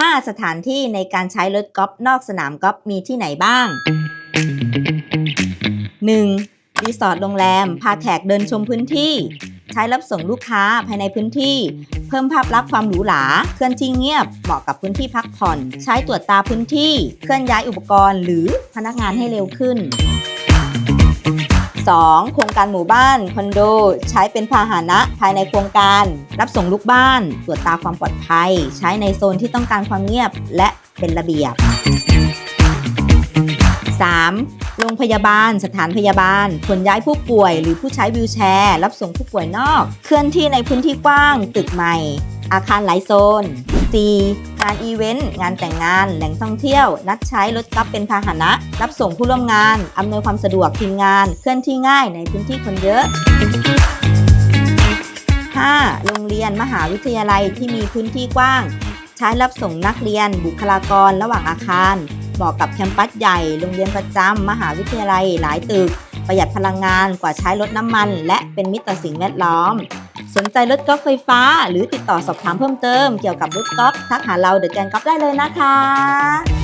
5 สถานที่ในการใช้รถกอล์ฟนอกสนามกอล์ฟมีที่ไหนบ้าง 1. รีสอร์ทโรงแรม พาแขกเดินชมพื้นที่ ใช้รับส่งลูกค้าภายในพื้นที่ เพิ่มภาพลักษณ์ความหรูหรา เคลื่อนที่เงียบ เหมาะกับพื้นที่พักผ่อน ใช้ตรวจตาพื้นที่ เคลื่อนย้ายอุปกรณ์ หรือพนักงานให้เร็วขึ้น 2. โครงการหมู่บ้านคอนโด ใช้เป็นพาหนะภายในโครงการ รับส่งลูกบ้าน ตรวจตาความปลอดภัย ใช้ในโซนที่ต้องการความเงียบและเป็นระเบียบ 3. โรงพยาบาล สถานพยาบาลขนย้ายผู้ป่วย หรือผู้ใช้วีลแชร์ รับส่งผู้ป่วยนอก เคลื่อนที่ในพื้นที่กว้าง ตึกใหม่ อาคารหลายโซน 4. งานอีเวนต์ งานแต่งงาน แหล่งท่องเที่ยว นัดใช้รถกอล์ฟเป็นพาหนะ รับส่งผู้ร่วมงาน อำนวยความสะดวกทีมงาน เคลื่อนที่ง่ายในพื้นที่คนเยอะ 5. โรงเรียนมหาวิทยาลัยที่มีพื้นที่กว้าง ใช้รับส่งนักเรียน บุคลากรระหว่างอาคาร เหมาะกับแคมปัสใหญ่ โรงเรียนประจำมหาวิทยาลัยหลายตึก ประหยัดพลังงานกว่าใช้รถน้ำมัน และเป็นมิตรต่อสิ่งแวดล้อม สนใจรถกอล์ฟไฟฟ้า หรือติดต่อสอบถามเพิ่มเติมเกี่ยวกับรถกอล์ฟทักหาเราเดอะแกนกอล์ฟได้เลยนะคะ